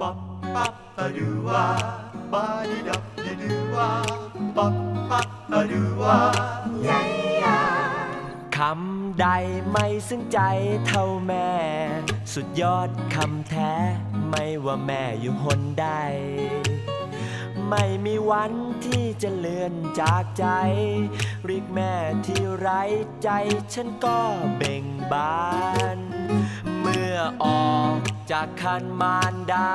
a do a ba di da di do a ba ba a do a yeah yeah คำใดไม่ซึ้งใจเท่าแม่ สุดยอดคำแท้ไม่ว่าแม่อยู่หนใด ไม่มีวันที่จะเลือนจากใจ เรียกแม่ที่ไร้ใจฉันก็เบ่งบาน จากคันมารดา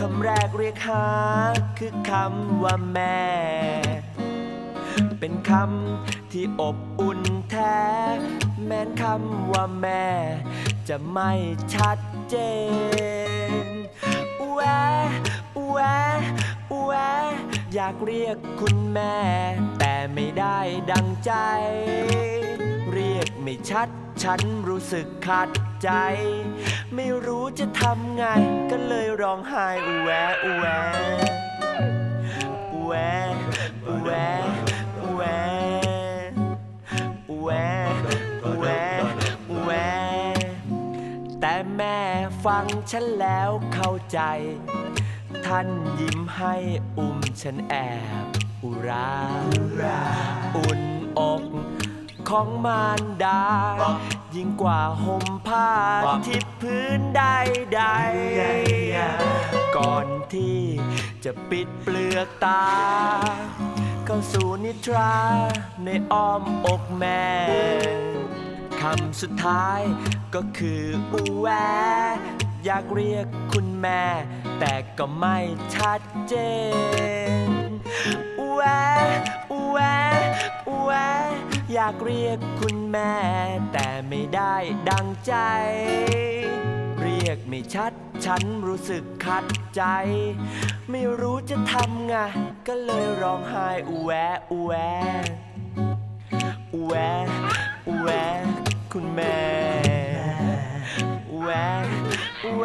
คำแรกเรียกหาคือคำว่าแม่ เป็นคำที่อบอุ่นแท้ แม้นคำว่าแม่ จะไม่ชัดเจนแวแวแวอยากเรียกคุณแม่ แต่ไม่ได้ดังใจ เรียกไม่ชัดฉันรู้สึกขัดใจ ไม่รู้จะทำไง ก็เลยร้องไห้อูแวอูแวแหวแหวแหวแหวแหวแวแต่แม่ฟังฉันแล้วเข้าใจ ท่านยิ้มให้อุ้มฉันแอบอุราอุ่นอก ของมารดา ยิ่งกว่าห่มผ้าที่พื้นใดๆก่อนที่จะปิดเปลือกตา เข้าสู่นิทราในอ้อมอกแม่คำสุดท้ายก็คืออูแวอยากเรียกคุณแม่ แต่ก็ไม่ชัดเจนอูแวอูแวอูแว อยากเรียกคุณแม่ แต่ไม่ได้ดังใจ เรียกไม่ชัด ฉันรู้สึกขัดใจ ไม่รู้จะทำไง ก็เลยร้องไห้อูแวอูแวแหวแหวคุณแม่แหวแหว